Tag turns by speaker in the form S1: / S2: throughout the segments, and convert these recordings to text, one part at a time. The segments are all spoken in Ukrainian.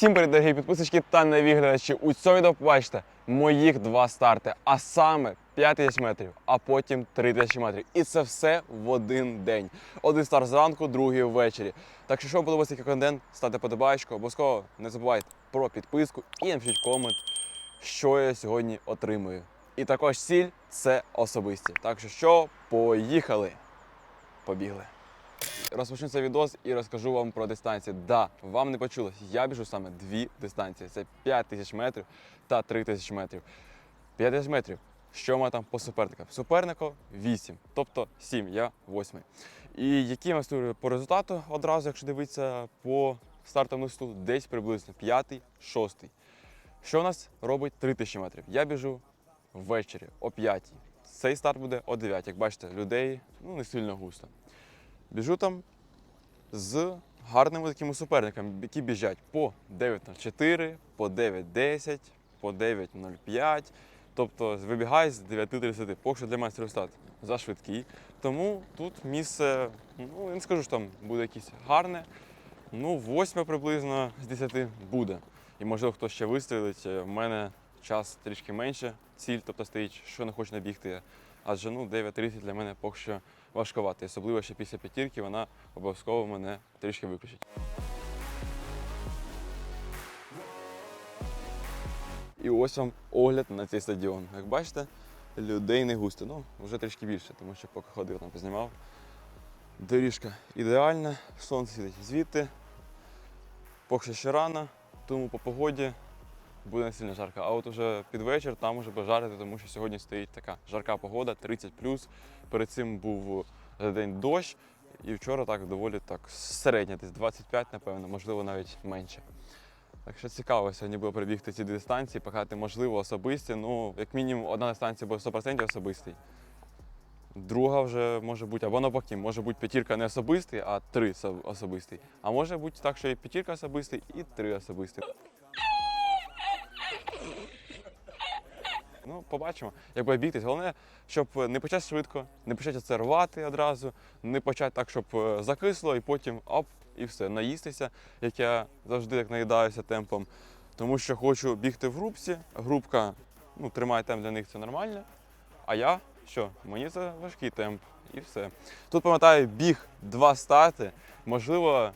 S1: Всім привіт, дорогі підписочки та нові глядачі. У цьому відео побачите моїх два старти, а саме 5 тисяч метрів, а потім 3 тисячі метрів. І це все в один день. Один старт зранку, другий ввечері. Так що, що подобається такий контент, ставте подобаєчку, обов'язково не забувайте про підписку і напишіть комент, що я сьогодні отримую. І також ціль це особисті. Так що, що, поїхали! Побігли! Розпочну цей відос і розкажу вам про дистанції. Да, вам не почулось. Я біжу саме дві дистанції: це 5 тисяч метрів та 3 тисячі метрів. 5 тисяч метрів. Що ми там по суперникам? Супернику 8, тобто 7, я 8. І які ми створюємо по результату одразу, якщо дивитися по стартовому листу, десь приблизно 5, 6. Що у нас робить 3 тисячі метрів? Я біжу ввечері о 5. Цей старт буде о 9. Як бачите, людей ну, не сильно густо. Біжу там з гарними такими суперниками, які біжать по 9.04, по 9.10, по 9.05. Тобто вибігай з 9.30. Поки що для мене результат за швидкий. Тому тут місце, ну я не скажу, що там буде якесь гарне. Ну, 8 приблизно з 10 буде. І можливо хтось ще вистрілить. Е, В мене час трішки менше, ціль, тобто стоїть, що не хочу набігти. Адже ну, 9.30 для мене поки що важкувати. Особливо ще після п'ятірки вона обов'язково мене трішки виключить. І ось вам огляд на цей стадіон. Як бачите, людей не густо. Ну, вже трішки більше, тому що поки ходив там познімав. Доріжка ідеальна, сонце світить звідти. Поки ще рано, тому по погоді буде не сильно жарко. А от уже під вечір там уже буде жарити, тому що сьогодні стоїть така жарка погода, 30 Перед цим був за день дощ, і вчора так доволі так середня, десь 25, напевно, можливо, навіть менше. Так що цікаво сьогодні було прибігти ці дві дистанції, показати, можливо, особисті. Ну, як мінімум, одна дистанція буде 100% особистий. Друга вже може бути, або навпаки, може бути п'ятірка не особистий, а три особистий. А може бути так, що і п'ятірка особистий, і три особисті. Ну, побачимо, як буде бігтись. Головне, щоб не почати швидко, не почати це рвати одразу, не почати так, щоб е, закисло, і потім оп, і все, наїстися, як я завжди так наїдаюся темпом. Тому що хочу бігти в групці. Групка ну, тримає темп для них це нормально. А я що? Мені це важкий темп і все. Тут пам'ятаю, біг два стати. Можливо,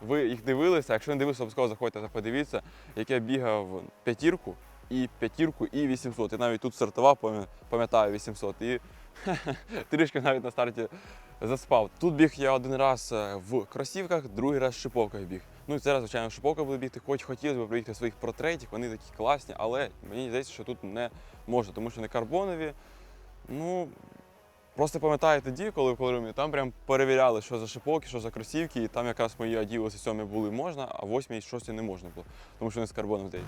S1: ви їх дивилися. Якщо не дивилися, обов'язково заходьте подивіться, як я бігав п'ятірку і п'ятірку, і 800. І навіть тут стартував, пам'ятаю, 800. І трішки навіть на старті заспав. Тут біг я один раз е, в кросівках, другий раз в шиповках біг. Ну і зараз, звичайно, в шиповках буду бігти, хоч хотілося б приїхати своїх портретів, вони такі класні, але мені здається, що тут не можна, тому що не карбонові. Ну, просто пам'ятаю тоді, коли в колорумі, там прям перевіряли, що за шиповки, що за кросівки, і там якраз мої Adios 7 були можна, а 8 і 6 не можна було, тому що вони з карбоном здають.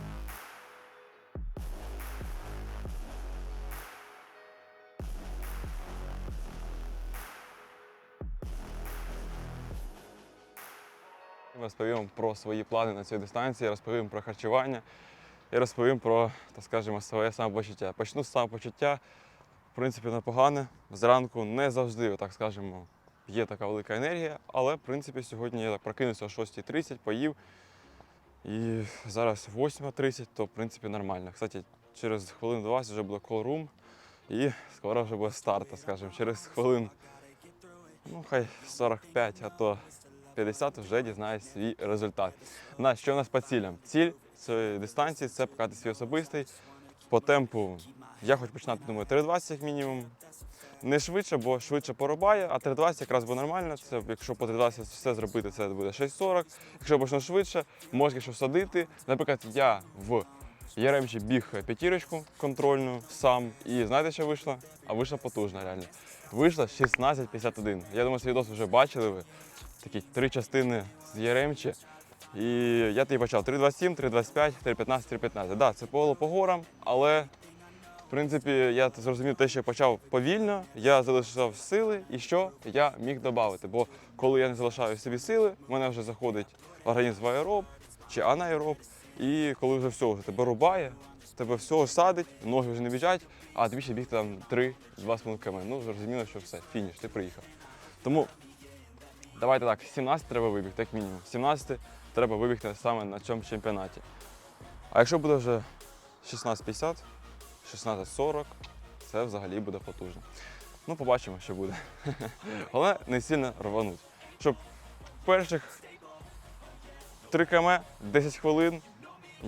S1: Розповім про свої плани на цій дистанції, розповім про харчування і розповім про, так скажемо, своє самопочуття. Почну з самопочуття, в принципі, непогане. Зранку не завжди, так скажемо, є така велика енергія, але в принципі сьогодні я так прокинувся о 6.30, поїв. І зараз 8.30, то в принципі нормально. Кстати, через хвилин 20 вже буде колрум і скоро вже буде старт, так скажемо. Через хвилин, ну хай 45, а то 50 вже дізнаюсь свій результат. На що у нас по цілям? Ціль цієї дистанції це показати свій особистий. По темпу я хочу починати, думаю, 3.20 як мінімум. Не швидше, бо швидше порубає, а 3.20 якраз буде нормально. Це, якщо по 3.20 все зробити, це буде 6.40. Якщо почну швидше, можна щось садити. Наприклад, я в Яремчі біг п'ятірочку контрольну сам. І знаєте, що вийшло? А вийшла потужна реально. Вийшла 16.51. Я думаю, цей відос вже бачили ви. Такі три частини з Яремчі. І я тоді почав 3.27, 3.25, 3.15, 3.15. Так, да, це поло по горам, але в принципі я зрозумів те, що я почав повільно, я залишав сили і що я міг додати. Бо коли я не залишаю собі сили, в мене вже заходить організм аероб чи анаероб. І коли вже все, тебе рубає, тебе все садить, ноги вже не біжать, а тобі ще бігти там 3-2 км. Ну, зрозуміло, що все, фініш, ти приїхав. Тому Давайте так, 17 треба вибігти, як мінімум. 17 треба вибігти саме на цьому чемпіонаті. А якщо буде вже 16.50, 16.40, це взагалі буде потужно. Ну, побачимо, що буде. Головне не сильно рвануть. Щоб перших 3 км 10 хвилин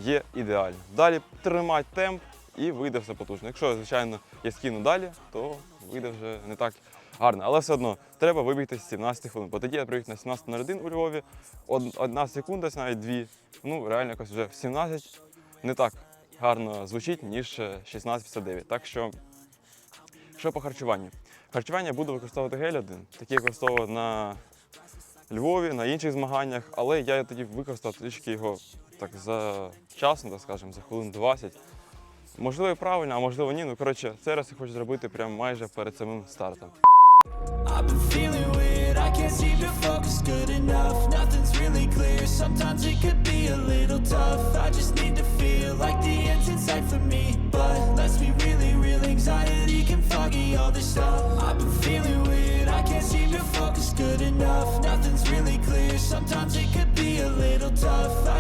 S1: є ідеально. Далі тримати темп і вийде все потужно. Якщо, звичайно, я скину далі, то вийде вже не так гарно. Але все одно треба вибігти з 17 хвилин. Бо тоді я прибіг на 17.01 у Львові, од- одна секунда, навіть дві. Ну, реально якось вже в 17 не так гарно звучить, ніж е, 16.59. Так що, що по харчуванню? Харчування буду використовувати гель один, такий використовував на Львові, на інших змаганнях, але я тоді використав трішки його так за часно, так скажемо, за хвилин 20. Можливо, і правильно, а можливо ні. Ну коротше, це раз я хочу зробити прямо майже перед самим стартом.
S2: Sometimes it could be a little tough.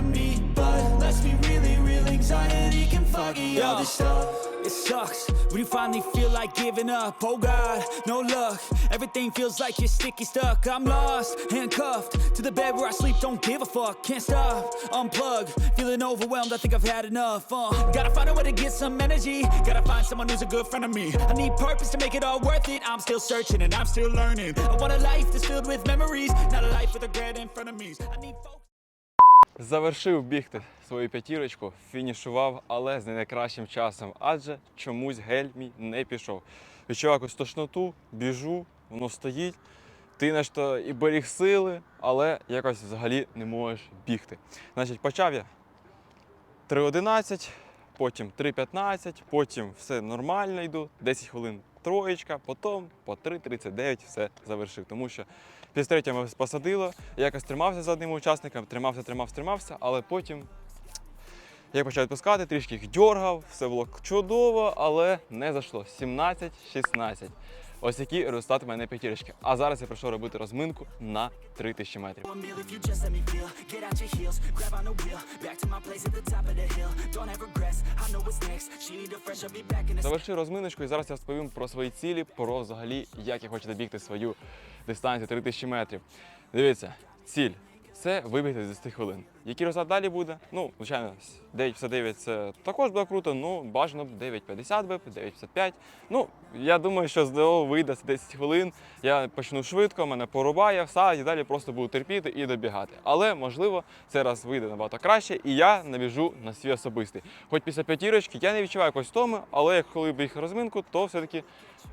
S2: For me. But let's be really real, anxiety can foggy all this stuff. It sucks when you finally feel like giving up. Oh God, no luck. Everything feels like you're sticky stuck. I'm lost, handcuffed to the bed where I sleep. Don't give a fuck, can't stop. Unplug, feeling overwhelmed. I think I've had enough. Uh, gotta find a way to get some energy. Gotta find someone who's a good friend of me. I need purpose to make it all worth it. I'm still searching and I'm still learning. I want a life that's filled with memories, not a life with regret and frenemies. I need focus.
S1: Завершив бігти свою п'ятірочку, фінішував, але з не найкращим часом, адже чомусь гель мій не пішов. Відчував якусь тошноту, біжу, воно стоїть. Ти наче і беріг сили, але якось взагалі не можеш бігти. Значить, почав я 3.11, потім 3.15, потім все нормально йду, 10 хвилин троєчка, потім по 3.39 все завершив. Тому що після третього мене посадило, я якось тримався за одним учасником, тримався, тримався, тримався, але потім я почав відпускати, трішки їх дьоргав, все було чудово, але не зайшло. 17-16. Ось які результати мене п'ятірочки. А зараз я прийшов робити розминку на 3000 метрів. Завершив розминочку і зараз я розповім про свої цілі, про взагалі, як я хочу добігти свою дистанцію 3000 метрів. Дивіться, ціль це вибігти з 10 хвилин. Який результат далі буде? Ну, звичайно, 9,59 це також буде круто, ну бажано б 9,50 би, 9,55. Ну, я думаю, що ЗДО вийде з 10 хвилин. Я почну швидко, мене порубає, все, і далі просто буду терпіти і добігати. Але можливо, це раз вийде набагато краще, і я набіжу на свій особистий. Хоч після п'ятірочки я не відчуваю якось втоми, але коли біг розминку, то все-таки,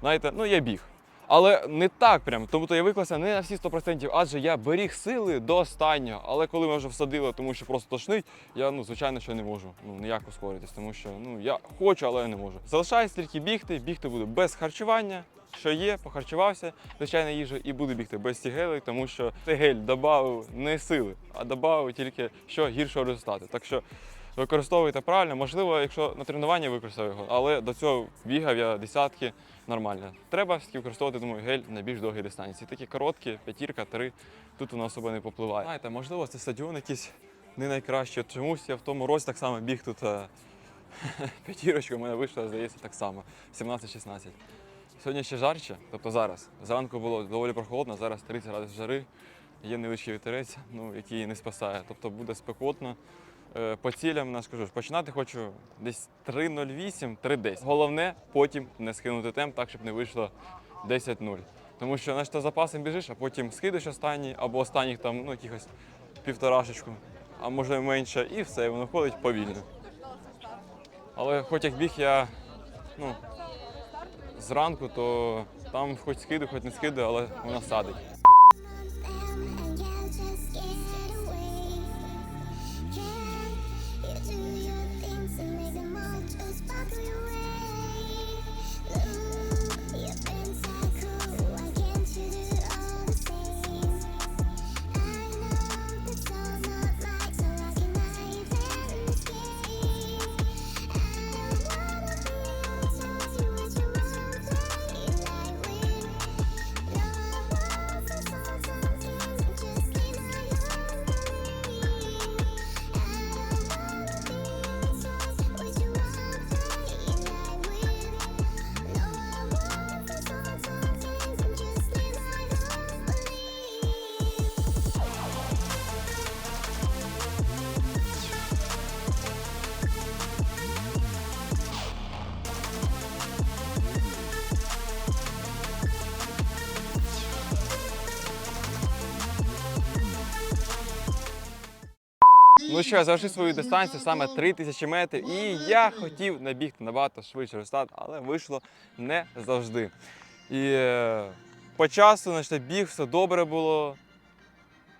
S1: знаєте, ну я біг. Але не так прям, тобто я виклався не на всі 100%, адже я беріг сили до останнього. Але коли мене вже всадили, тому що просто тошнить, я ну звичайно що не можу ну ніяк ускоритись, тому що ну я хочу, але я не можу. Залишаюсь тільки бігти. Бігти буду без харчування. Що є, похарчувався, звичайно, їжу, і буду бігти без гелей, тому що цей гель додав не сили, а додав тільки що гіршого результату. Так що використовуйте правильно. Можливо, якщо на тренуванні використовую його, але до цього бігав я десятки нормально. Треба використовувати, думаю, гель на більш довгій дистанції. Такі короткі, п'ятірка, три, тут воно особо не попливає. Знаєте, можливо, це стадіон якийсь не найкращий. Чомусь я в тому році так само біг тут. е, П'ятірочка в мене вийшла, здається, так само. 17-16. Сьогодні ще жарче, тобто зараз. Зранку було доволі прохолодно, зараз 30 градусів жари, є невеличкий вітерець, ну, який не спасає. Тобто буде спекотно. Е, По цілям не скажу, починати хочу десь 3.08, 3.10. Головне потім не скинути темп так, щоб не вийшло 10-0. Тому що наче запасом біжиш, а потім скидиш останній або останніх там ну, якихось півторашечку, а може менше, і все, воно ходить повільно. Але хоч як біг я ну, зранку, то там хоч скиду, хоч не скиду, але вона садить. Що, я завершив свою дистанцію саме 3000 метрів, і я хотів набігти набагато швидше результат, але вийшло не завжди. І е, по часу, значить, біг, все добре було.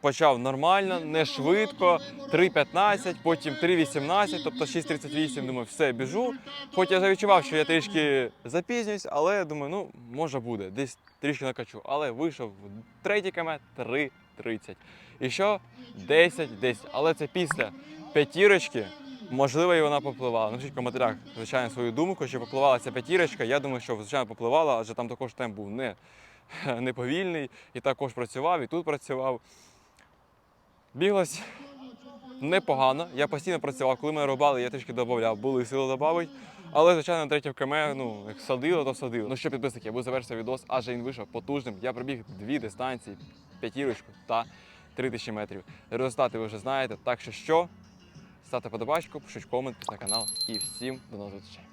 S1: Почав нормально, не швидко, 3.15, потім 3.18, тобто 6.38, думаю, все, біжу. Хоч я вже відчував, що я трішки запізнююсь, але думаю, ну, може буде, десь трішки накачу. Але вийшов в третій км 3.30. І що? 10, 10. Але це після п'ятірочки. Можливо, і вона попливала. Напишіть в коментарях, звичайно, свою думку, чи попливала ця п'ятірочка. Я думаю, що звичайно попливала, адже там також темп був не, не повільний, і також працював, і тут працював. Біглось непогано. Я постійно працював. Коли ми рубали, я трішки додавав, були сили додати. Але, звичайно, третє КМ, ну, як садило, то садило. Ну що, підписники, я буду завершити відос, адже він вийшов потужним. Я пробіг дві дистанції, п'ятірочку та 3000 метрів. Результати ви вже знаєте. Так що що? Ставте подобачку, пишіть комент, на канал і всім до нових зустрічей.